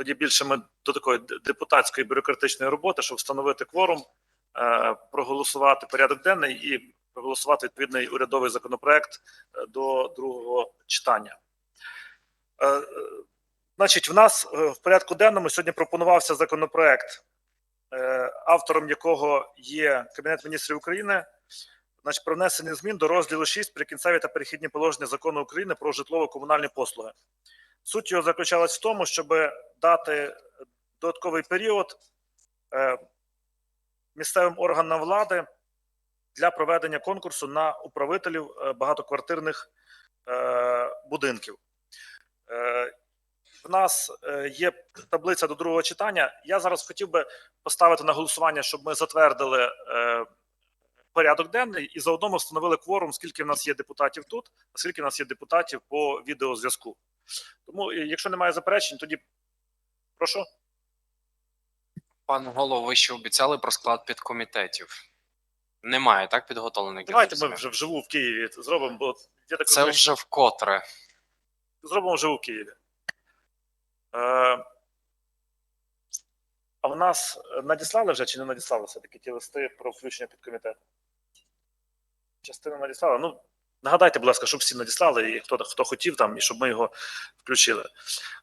тоді більше ми до такої депутатської бюрократичної роботи, щоб встановити кворум, е, проголосувати порядок денний і проголосувати відповідний урядовий законопроект е, до другого читання. Е, Значить, в нас в порядку денному сьогодні пропонувався законопроект, автором якого є Кабінет міністрів України, значить, про внесення змін до розділу 6 прикінцеві та перехідні положення закону України про житлово-комунальні послуги. Суть його заключалась в тому, щоб дати додатковий період е, місцевим органам влади для проведення конкурсу на управителів е, багатоквартирних е, будинків. В нас є таблиця до другого читання. Я зараз хотів би поставити на голосування, щоб ми затвердили порядок денний і заодно ми встановили кворум, скільки в нас є депутатів тут, а скільки в нас є депутатів по відеозв'язку. Тому, е, якщо немає заперечень, тоді прошу. Пан голово, ви ще обіцяли про склад підкомітетів. Немає так підготовлених. Давайте ми вже вживу в Києві зробимо, бо я так Це розумію, вже вкотре. зробимо вживу в Києві. Е, а в нас надіслали вже чи не надіслали все-таки ті листи про включення під комітет? Частина надіслала. Ну, нагадайте, будь ласка, щоб всі надіслали, і хто, хто хотів там, і щоб ми його включили.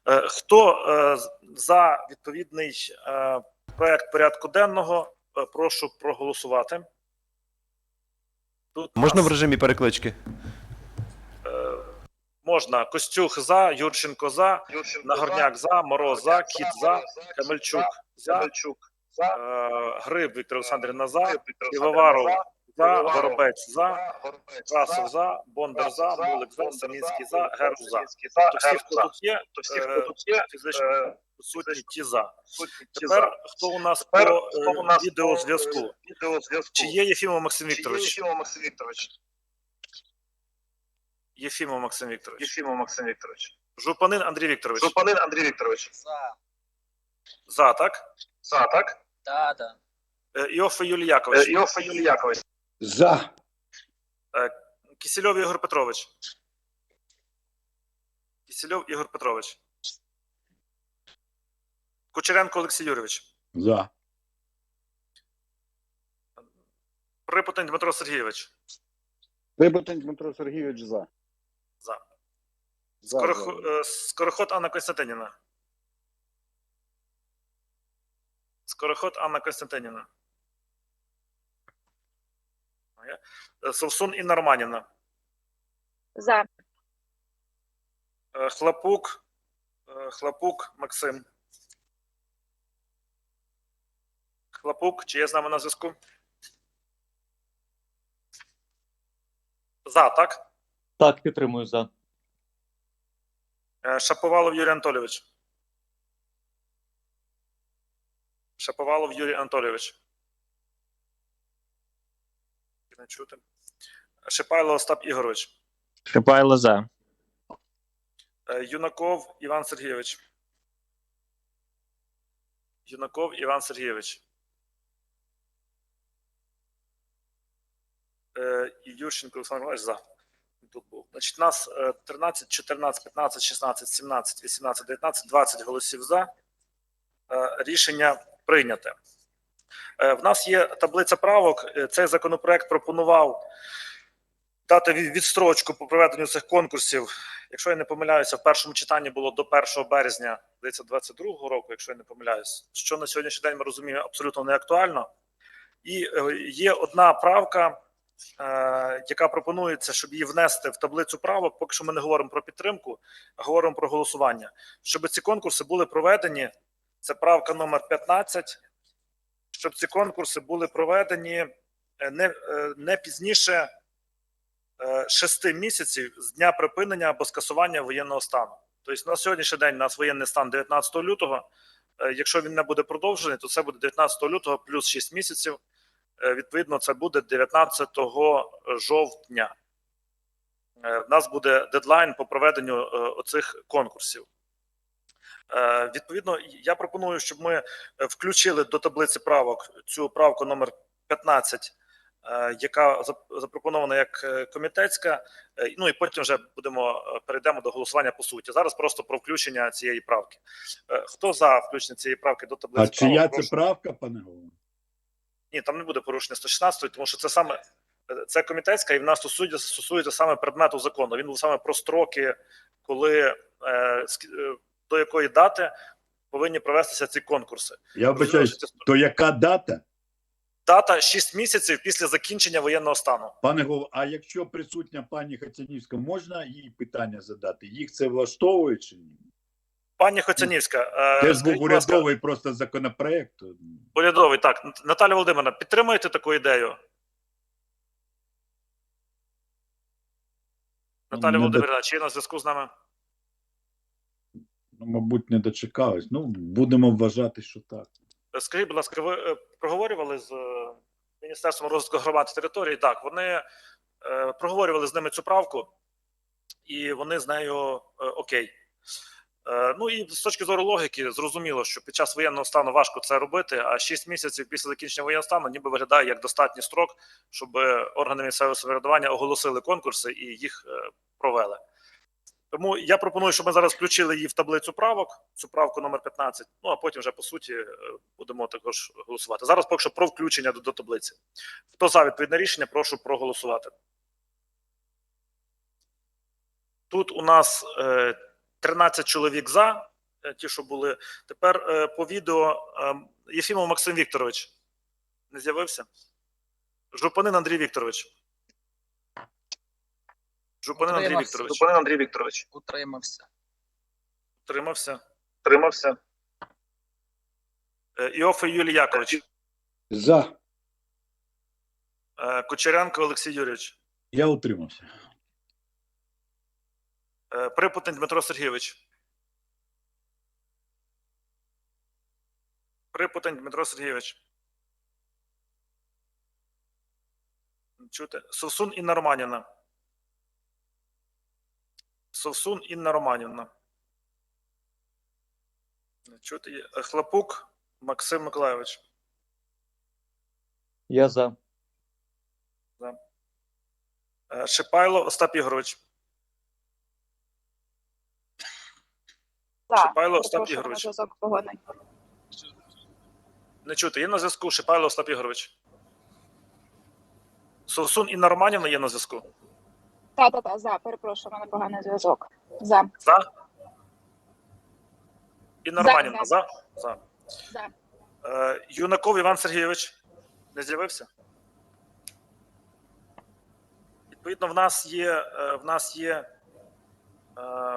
Е, хто е, за відповідний е, проект порядку денного, е, прошу проголосувати. Тут Можна нас- в режимі переклички? Е, Можна Костюх за, Юрченко за, Нагорняк за, Мороз за, Кіт за, Камельчук за, е, Гриб Віктор Олександрівна за, Півоваров за, Горобець за, Красов за, Бондар за, Мулик за, Самінський за, Герб за. Тобто всі, хто тут є, е, фізично присутні ті за. Тепер хто у нас по Тепер хто у е, нас відеозв'язку? Відеозв'язку. Чи є Єфімов Максим Вікторович? Єфімов Максим Вікторович? Єфімов Максим Вікторович. Єфімов Максим Вікторович. Жупанин Андрій Вікторович. Жупанин Андрій Вікторович. За. За, так? За, так? Да, да. Е, Іофе Юлій Е, Якович. Іофа Юлій Якович. За. Кисельов Ігор Петрович. Кисельов Ігор Петрович. Кучеренко Олексій Юрійович. За. Припутень Дмитро Сергійович. Прибутень Дмитро Сергійович за. За. За. Скорох... за. е, Скороход Анна Костянтинівна. Скороход Анна Костянтинівна. Е, Совсун Інна Романівна. За. Е, Хлопук. е, Хлопук Максим. Хлопук, чи є з нами на зв'язку? За, так? Так, підтримую за. Шаповалов Юрій Анатолійович. Шаповалов Юрій Анатолійович. Не чути. Шипайло Остап Ігорович. Шипайло за. Е, Юнаков Іван Сергійович. Юнаков Іван Сергійович. Е, І Юрченко Олександр Іванович за. Тут був. Значить, нас е, 13, 14, 15, 16, 17, 18, 19, 20 голосів за. Е, Рішення прийняте. Е, В нас є таблиця правок. Е, Цей законопроект пропонував дати відстрочку по проведенню цих конкурсів якщо я не помиляюся, в першому читанні було до 1 березня, здається, 22-го року, якщо я не помиляюсь, що на сьогоднішній день ми розуміємо абсолютно не актуально. І е, є одна правка, яка пропонується, щоб її внести в таблицю правок. Поки що ми не говоримо про підтримку, а говоримо про голосування. Щоб ці конкурси були проведені, це правка номер 15, щоб ці конкурси були проведені е, не, е, не пізніше е, шести місяців з дня припинення або скасування воєнного стану. Тобто на сьогоднішній день у нас воєнний стан 19 лютого. Е, Якщо він не буде продовжений, то це буде 19 лютого плюс 6 місяців. Е, Відповідно, це буде 19 жовтня. Е, В нас буде дедлайн по проведенню е, оцих конкурсів. Е, Відповідно, я пропоную, щоб ми е, включили до таблиці правок цю правку номер 15 е, яка запропонована як комітетська. Ну і потім вже будемо перейдемо до голосування по суті. Зараз просто про включення цієї правки. Хто за включення цієї правки до таблиці? А чия правок, це правка, пане голово? Ні, там не буде порушення 116, тому що це саме це комітетська, і в нас стосується, стосується саме предмету закону. Він був саме про строки, коли е, до якої дати повинні провестися ці конкурси. Я це то яка дата? Дата 6 місяців після закінчення воєнного стану. Пане голово, а якщо присутня пані Хацянівська, можна їй питання задати? Їх це влаштовує чи ні? Пані Хоцянівська, Це ж скажіть, був ласка, урядовий просто законопроект. урядовий. Так, Наталя Володимирівна, підтримуєте таку ідею? Наталя Володимирівна, чи є на зв'язку з нами? Ну, мабуть, не дочекались. Ну, будемо вважати, що так. Скажіть, будь ласка, ви е, проговорювали з е, Міністерством розвитку громад і територій? Так, вони е, проговорювали з ними цю правку, і вони з нею е, окей. Е, Ну і з точки зору логіки, зрозуміло, що під час воєнного стану важко це робити, а 6 місяців після закінчення воєнного стану ніби виглядає як достатній строк, щоб органи місцевого самоврядування оголосили конкурси і їх е, провели. Тому я пропоную, щоб ми зараз включили її в таблицю правок, цю правку номер 15, ну а потім вже по суті е, будемо також голосувати. Зараз поки що про включення до, до таблиці. Хто за відповідне рішення, прошу проголосувати. Тут у нас е, 13 чоловік за, е, ті, що були. Тепер е, по відео е, Єфімов Максим Вікторович не з'явився. Жупанин Андрій Вікторович. Жупанин Андрій Вікторович. Зупинин Андрій Вікторович. Утримався. Утримався. Тримався. Е, Іофей Юлій Якович. За. Е, Кучеренко Олексій Юрійович. Я утримався. Е, Припутень Дмитро Сергійович. Припутень Дмитро Сергійович. Чути? Совсун Інна Романівна. Совсун Інна Романівна. Не Чути? Е, Хлопук Максим Миколайович. Я за. Е, Шипайло Остап Ігорович. За. Шипайло Остап Ігорович. Не чути. Є на зв'язку Шипайло Остап Ігорович. Совсун Інна Романівна є на зв'язку. Та, та, та, за. Перепрошую, у мене поганий зв'язок. За. За? Інна За, за. за? За. За. Е, Юнаков Іван Сергійович не з'явився? Відповідно, в нас є, е, в нас є, е,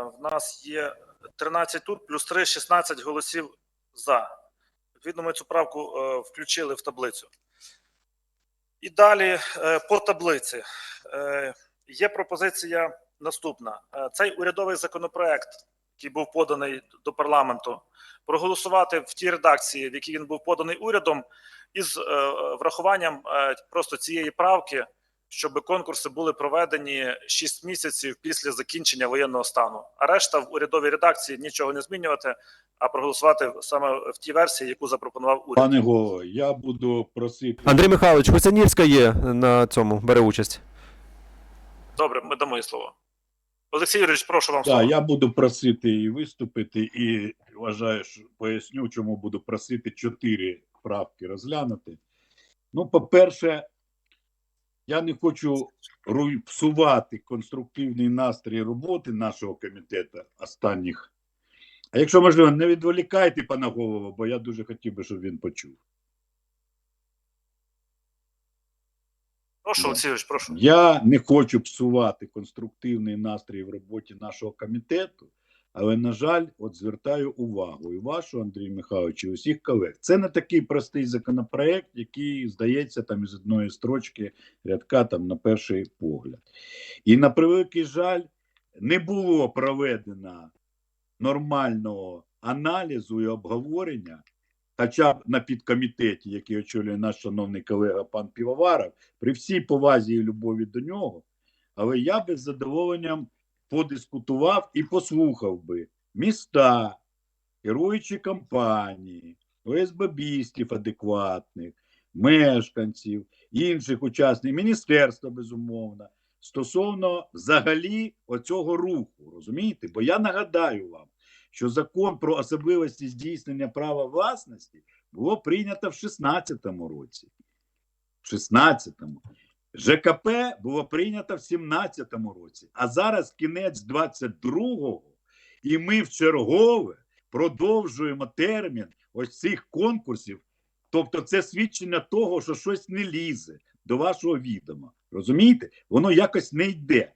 в нас є 13 тут, плюс 3, 16 голосів за. Відповідно, ми цю правку е, включили в таблицю. І далі по таблиці. Є пропозиція наступна. Е, Цей урядовий законопроект, який був поданий до парламенту, проголосувати в тій редакції, в якій він був поданий урядом, із е, врахуванням е, просто цієї правки, щоб конкурси були проведені 6 місяців після закінчення воєнного стану. А решта в урядовій редакції нічого не змінювати, а проголосувати саме в тій версії, яку запропонував уряд. Пане голово, я буду просити. Андрій Михайлович, Хоцянівська є на цьому, бере участь. Добре, ми дамо їй слово. Олексій Юрійович, прошу вам слово. Так, я буду просити її виступити і вважаю, що поясню, чому буду просити чотири правки розглянути. Ну, по-перше, я не хочу псувати конструктивний настрій роботи нашого комітету останніх. А якщо можливо, не відволікайте пана голову, бо я дуже хотів би, щоб він почув. Прошу, Да. Олексій Юрійович, прошу. Я не хочу псувати конструктивний настрій в роботі нашого комітету, але, на жаль, от звертаю увагу і вашу, Андрій Михайлович, і усіх колег. Це не такий простий законопроект, який здається там із одної строчки рядка там на перший погляд. І на превеликий жаль, не було проведено нормального аналізу і обговорення. Хоча б на підкомітеті, який очолює наш шановний колега пан Півоваров, при всій повазі і любові до нього, але я би з задоволенням подискутував і послухав би міста, керуючі компанії, ОСББістів адекватних, мешканців, інших учасників, міністерства, безумовно, стосовно взагалі оцього руху. Розумієте? Бо я нагадаю вам, що закон про особливості здійснення права власності було прийнято в 16-му році. В 16-му. ЖКП було прийнято в 17-му році, а зараз кінець 22-го, і ми в чергове продовжуємо термін ось цих конкурсів. Тобто, це свідчення того, що щось не лізе до вашого відома. Розумієте? Воно якось не йде.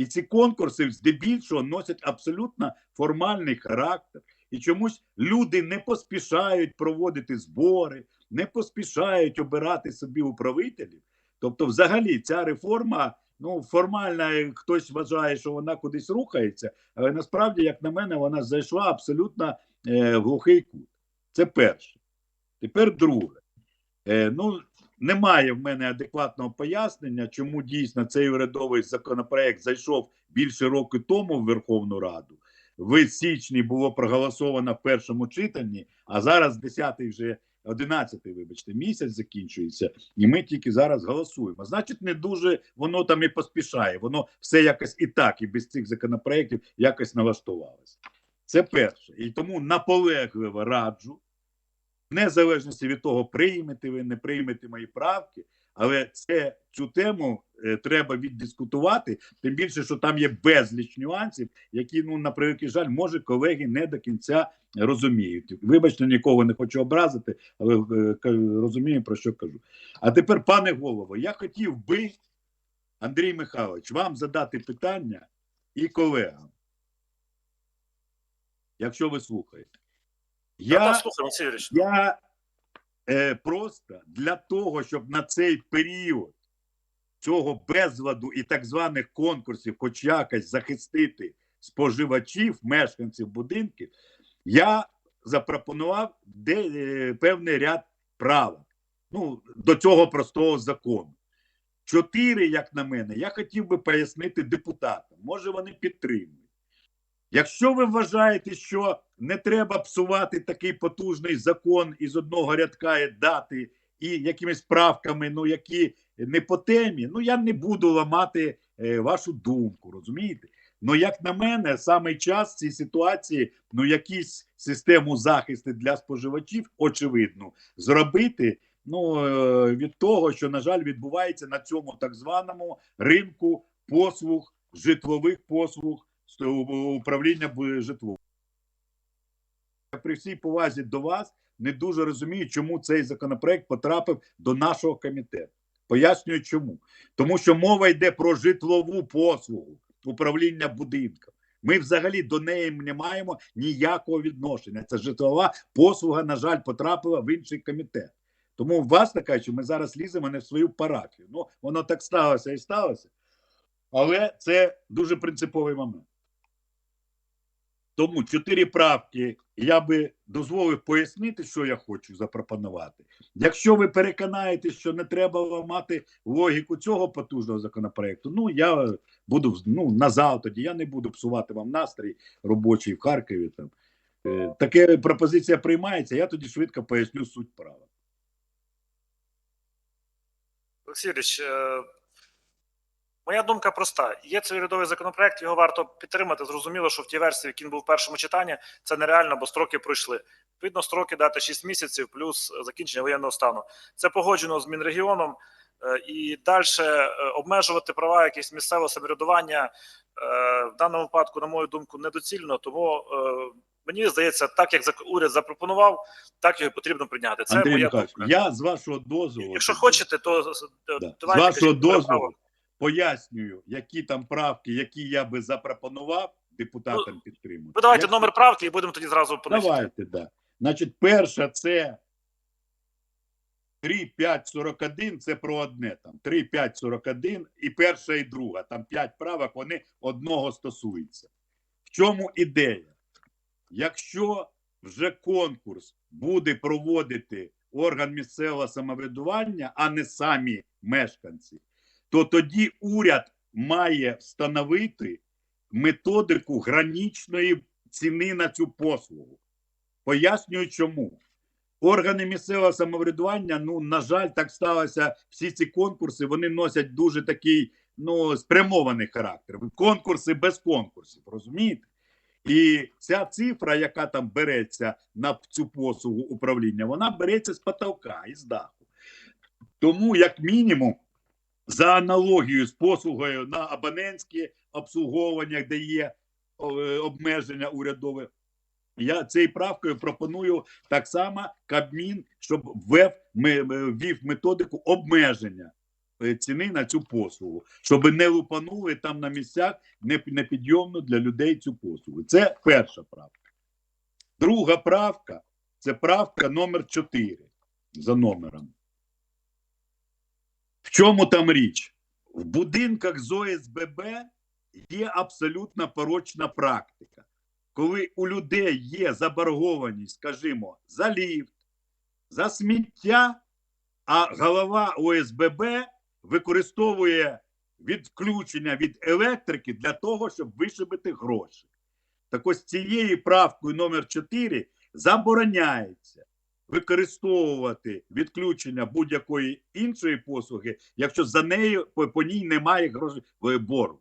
І ці конкурси здебільшого носять абсолютно формальний характер. І чомусь люди не поспішають проводити збори, не поспішають обирати собі управителів. Тобто, взагалі, ця реформа, ну формально хтось вважає, що вона кудись рухається, але насправді, як на мене, вона зайшла абсолютно е, в глухий кут. Це перше. Тепер друге. Е, ну, немає в мене адекватного пояснення, чому дійсно цей урядовий законопроект зайшов більше року тому в Верховну Раду. В січні було проголосовано в першому читанні, а зараз 10-й вже 11-й, вибачте, місяць закінчується, і ми тільки зараз голосуємо. Значить, не дуже воно там і поспішає. Воно все якось і так, і без цих законопроєктів якось налаштувалося. Це перше. І тому наполегливо раджу, в незалежності від того, приймете ви, не приймете мої правки, але це цю тему е, треба віддискутувати, тим більше, що там є безліч нюансів, які, ну, на превеликий жаль, може колеги не до кінця розуміють. Вибачте, нікого не хочу образити, але е, розумію, про що кажу. А тепер, пане голово, я хотів би, Андрій Михайлович, вам задати питання і колегам. Якщо ви слухаєте. Я слухаю, я е, просто для того, щоб на цей період цього безладу і так званих конкурсів, хоч якось захистити споживачів, мешканців будинків, я запропонував де, е, певний ряд правил ну, до цього простого закону. Чотири, як на мене, я хотів би пояснити депутатам. Може, вони підтримують. Якщо ви вважаєте, що не треба псувати такий потужний закон із одного рядка дати і якимись правками, ну які не по темі, ну я не буду ламати е, вашу думку, розумієте? Ну, як на мене, саме час цій ситуації, ну, якісь систему захисту для споживачів, очевидно, зробити ну, е, від того, що, на жаль, відбувається на цьому так званому ринку послуг, житлових послуг, управління б- житлом. При всій повазі до вас не дуже розумію, чому цей законопроект потрапив до нашого комітету. Пояснюю, чому. Тому що мова йде про житлову послугу управління будинком. Ми взагалі до неї не маємо ніякого відношення. Це житлова послуга, на жаль, потрапила в інший комітет. Тому вас така, що ми зараз ліземо не в свою парафію. Ну, воно так сталося і сталося. Але це дуже принциповий момент. Тому чотири правки я би дозволив пояснити, що я хочу запропонувати. Якщо ви переконаєтесь, що не треба ламати логіку цього потужного законопроекту, ну я буду ну, назад тоді. Я не буду псувати вам настрій робочий в Харкові. Там Е, таке пропозиція приймається. Я тоді швидко поясню суть права. Олексій Юрійович, е, моя думка проста. Є цей урядовий законопроект, його варто підтримати. Зрозуміло, що в тій версії, в якій він був в першому читанні, це нереально, бо строки пройшли. Відповідно, строки дати 6 місяців плюс закінчення воєнного стану. Це погоджено з Мінрегіоном. Е, І далі обмежувати права якісь місцевого самоврядування е, в даному випадку, на мою думку, недоцільно. Тому е, мені здається, так як уряд запропонував, так його потрібно прийняти. Це Андрій моя думка. я з вашого дозволу. Якщо хочете, то Да. З вашого дозволу пояснюю, які там правки, які я би запропонував, депутатам підтримувати. Ви давайте Якщо- номер правки і будемо тоді зразу по них. Давайте, да. Значить, перша це 3.5.41, це про одне там. 3.5.41 і перша і друга. Там 5 правок, вони одного стосуються. В чому ідея? Якщо вже конкурс буде проводити орган місцевого самоврядування, а не самі мешканці, то тоді уряд має встановити методику гранічної ціни на цю послугу. Пояснюю чому. Органи місцевого самоврядування, ну, на жаль, так сталося, всі ці конкурси, вони носять дуже такий, ну, спрямований характер. Конкурси без конкурсів, розумієте? І ця цифра, яка там береться на цю послугу управління, вона береться з потолка із даху. Тому, як мінімум, за аналогією з послугою на абонентське обслуговування, де є е, обмеження урядове, я цією правкою пропоную так само Кабмін, щоб ми, ми- ввів методику обмеження е, ціни на цю послугу, щоб не лупанули там на місцях непідйомно для людей цю послугу. Це перша правка. Друга правка це правка номер 4 за номером. В чому там річ? В будинках з ОСББ є абсолютно порочна практика. Коли у людей є заборгованість, скажімо, за ліфт, за сміття, а голова ОСББ використовує відключення від електрики для того, щоб вишибити гроші. Так ось цією правкою номер 4 забороняється використовувати відключення будь-якої іншої послуги, якщо за нею по, по ній немає грошей боргу.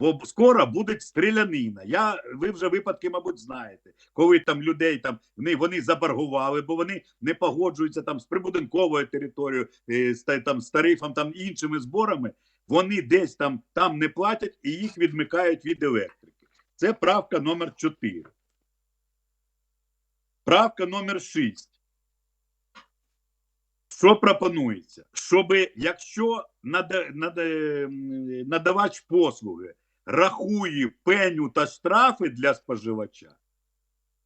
Бо скоро буде стрілянина. Я, ви вже випадки, мабуть, знаєте, коли там людей там вони, вони заборгували, бо вони не погоджуються там з прибудинковою територією, е, з там з тарифом, там іншими зборами. Вони десь там, там не платять і їх відмикають від електрики. Це правка номер 4. Правка номер 6. Що пропонується? Щоб якщо нада, нада, надавач послуги рахує пеню та штрафи для споживача,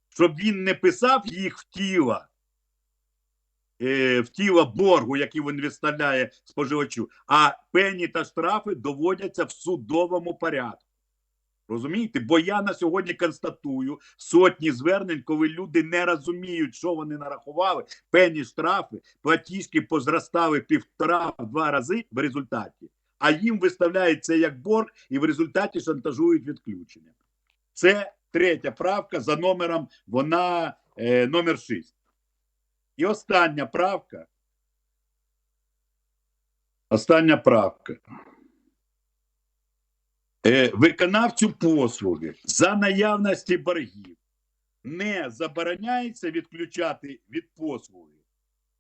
щоб він не писав їх в тіло, е, в тіло боргу, який він відставляє споживачу, а пені та штрафи доводяться в судовому порядку. Розумієте? Бо я на сьогодні констатую сотні звернень, коли люди не розуміють, що вони нарахували, пені штрафи, платіжки позростали півтора-два рази в результаті, а їм виставляють це як борг і в результаті шантажують відключення. Це третя правка за номером, вона е, номер 6. І остання правка. Остання правка. Е, виконавцю послуги за наявності боргів не забороняється відключати від послуги,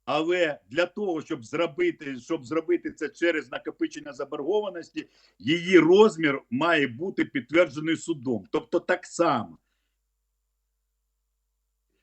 але для того, щоб зробити, щоб зробити це через накопичення заборгованості, її розмір має бути підтверджений судом. Тобто так само.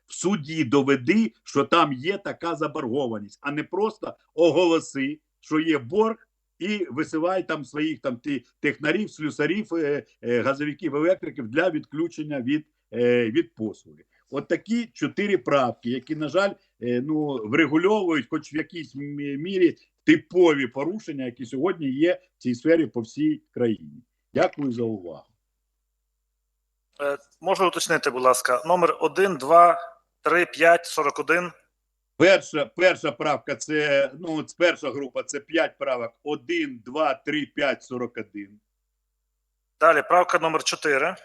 В суді доведи, що там є така заборгованість, а не просто оголоси, що є борг, і висилай там своїх там ті технарів, слюсарів, е, е, газовиків, електриків для відключення від, е, від послуги. От такі чотири правки, які, на жаль, ну, врегульовують, хоч в якійсь мірі типові порушення, які сьогодні є в цій сфері по всій країні. Дякую за увагу. Можу уточнити, будь ласка, номер 1, 2, 3, 5, 41. Перша, перша правка це ну, перша група це 5 правок. 1, 2, 3, 5, 41. Далі правка номер 4.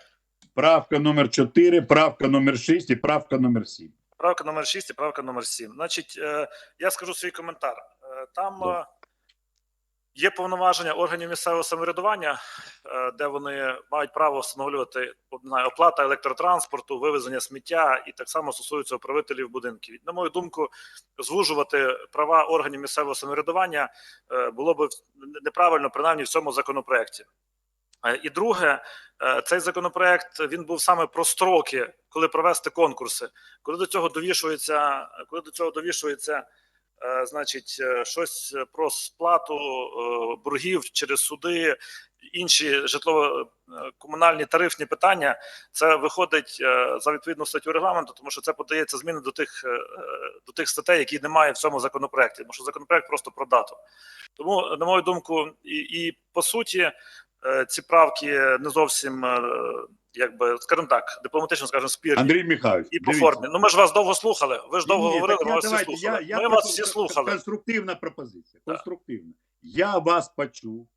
Правка номер 4, правка номер 6 і правка номер 7. Правка номер 6 і правка номер 7. Значить, е, я скажу свій коментар. Е, Там Добре. Є повноваження органів місцевого самоврядування, е, де вони мають право встановлювати знаю, оплата електротранспорту, вивезення сміття і так само стосується управителів будинків. На мою думку, звужувати права органів місцевого самоврядування е, було б неправильно, принаймні в цьому законопроекті. Е, І друге, цей законопроект він був саме про строки, коли провести конкурси. Коли до цього довішується, коли до цього довішується, значить, е, щось про сплату е, боргів через суди, інші житлово-комунальні тарифні питання, це виходить е, за відповідну статтю регламенту, тому що це подається зміни до тих е, е, до тих статей, які немає в цьому законопроекті, тому що законопроект просто про дату. Тому, на мою думку, і, і по суті, е, ці правки не зовсім. е, Якби, скажімо так, дипломатично скажемо, спірні Андрій Михайлович, і по дивіться. формі. Ну ми ж вас довго слухали. Ви ж довго Ні, говорили, так ми я- вас всі слухали. я- я ми вас всі слухали. Конструктивна пропозиція. Конструктивна. Я вас почув,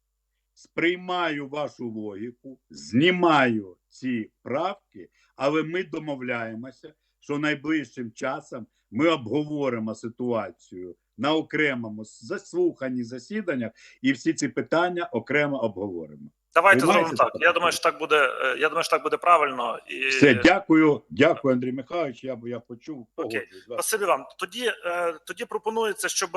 сприймаю вашу логіку, знімаю ці правки, але ми домовляємося, що найближчим часом ми обговоримо ситуацію на окремому заслуханні засіданнях, і всі ці питання окремо обговоримо. Давайте зробимо так. Я думаю, що так буде. е, Я думаю, що так буде правильно. І Все, дякую, дякую, Андрій Михайлович. Я я почув. Окей. Василь. Вам. Тоді, е, тоді пропонується, щоб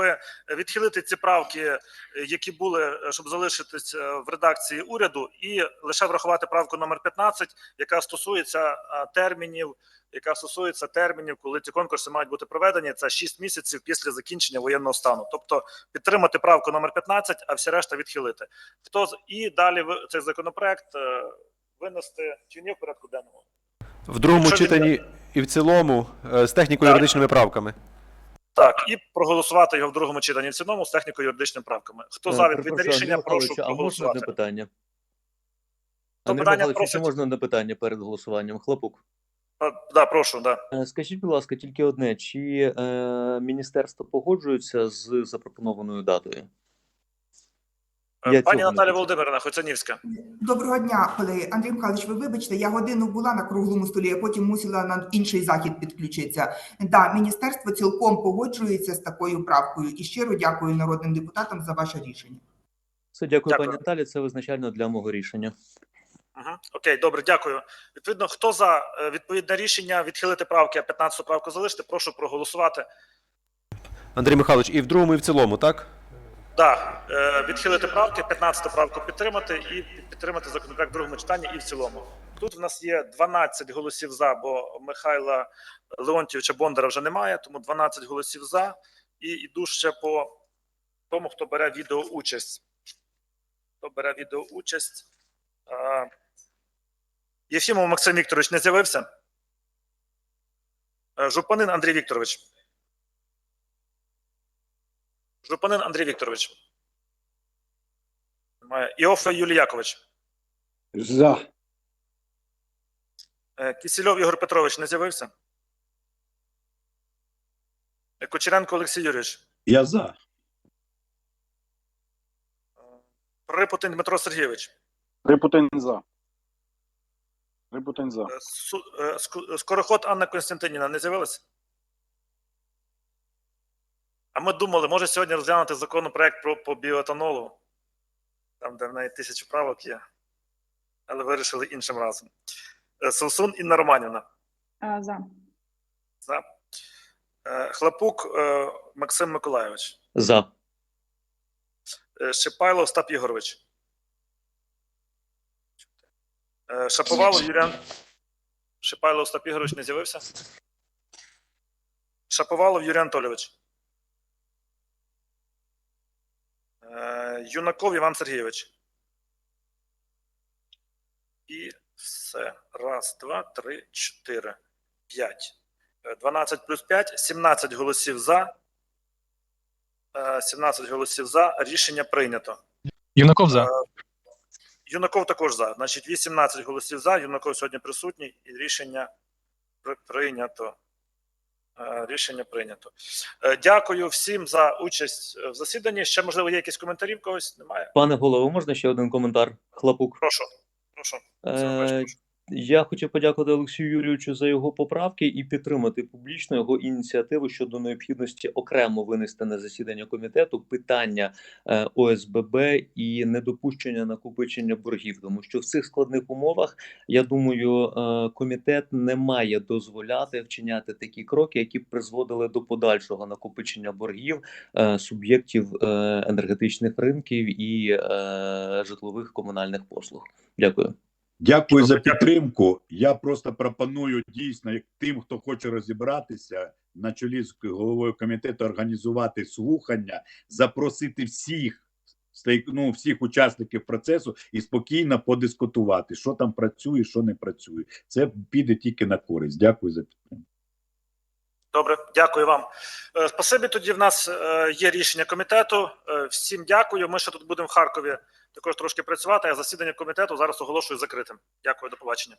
відхилити ці правки, е, які були, е, щоб залишитись е, в редакції уряду, і лише врахувати правку номер 15, яка стосується е, термінів, яка стосується термінів, коли ці конкурси мають бути проведені. Це 6 місяців після закінчення воєнного стану. Тобто підтримати правку номер 15, а всі решта відхилити. Хто з і далі цей законопроект е, винести чи ні в порядку денному? В другому Якщо читанні і в цілому е, з техніко-юридичними правками. Так, і проголосувати його в другому читанні в цілому з техніко-юридичними правками. Хто за відповідне Е, рішення, прошу А можна проголосувати. одне питання? То питання Михайлович, можна одне питання перед голосуванням? Хлопук. Да, прошу, да. Е, Скажіть, будь ласка, тільки одне: чи е, міністерство погоджується з запропонованою датою? Е, Я Пані Наталя. Володимирівна Хоцянівська. Доброго дня, колеги. Андрій Михайлович, ви вибачте, я годину була на круглому столі, а потім мусила на інший захід підключитися. Да, міністерство цілком погоджується з такою правкою і щиро дякую народним депутатам за ваше рішення. Все, дякую, Дякую. пані Наталі. Це визначально для мого рішення. Угу. Окей, добре, дякую. Відповідно, хто за е, відповідне рішення відхилити правки, а 15 правку залишити, прошу проголосувати. Андрій Михайлович, і в другому, і в цілому, так? Да, е, відхилити правки, 15 правку підтримати і підтримати законопроект в другому читанні і в цілому. Тут в нас є 12 голосів за, бо Михайла Леонтьовича Бондара вже немає, тому 12 голосів за. І йду ще по тому, хто бере відеоучасть. Хто бере відеоучасть. Е, Єфімов Максим Вікторович не з'явився. Е, Жупанин Андрій Вікторович. Жупанин Андрій Вікторович. Іофе Юлій Якович. За. Е, Кісільов Ігор Петрович не з'явився. Е, Кучеренко Олексій Юрійович. Я за. Припутин Дмитро Сергійович. Рипутин за. Рипутин за. Е, е, Скороход Анна Константинівна не з'явилася? А ми думали, може сьогодні розглянути законопроект про по біоетанолу, там, де в неї тисячі правок є, але вирішили іншим разом. Е, Сусун Інна Романівна. Е, За. За. Хлопук е, Максим Миколайович. За. Шипайло Остап Ігорович. Е, Шаповалов Юріан. Шипайло Остап Ігорович не з'явився. Шаповалов Юрій Анатолійович. Е, Юнаков Іван Сергійович. І все. Раз, два, три, чотири, п'ять. Е, 12 плюс 5, 17 голосів за. Е, 17 голосів за. Рішення прийнято. Юнаков за. Юнаков також за. Значить, 18 голосів за. Юнаков сьогодні присутній, і рішення прийнято. Е, Рішення прийнято. Е, Дякую всім за участь в засіданні. Ще можливо є якісь коментарі в когось? Немає. Пане голово, можна ще один коментар? Хлопук. Прошу. Прошу. Е. Я хотів подякувати Олексію Юрійовичу за його поправки і підтримати публічно його ініціативу щодо необхідності окремо винести на засідання комітету питання е, ОСББ і недопущення накопичення боргів, тому що в цих складних умовах я думаю, е, комітет не має дозволяти вчиняти такі кроки, які б призводили до подальшого накопичення боргів е, суб'єктів енергетичних ринків і житлових комунальних послуг. Дякую. Дякую за підтримку. Я просто пропоную дійсно, як тим, хто хоче розібратися на чолі з головою комітету, організувати слухання, запросити всіх ну, всіх учасників процесу і спокійно подискутувати, що там працює, що не працює. Це піде тільки на користь. Дякую за підтримку. Добре, дякую вам. Е, Спасибі. Тоді в нас е, є рішення комітету. Е, Всім дякую. Ми ще тут будемо в Харкові також трошки працювати. А засідання комітету зараз оголошую закритим. Дякую, до побачення.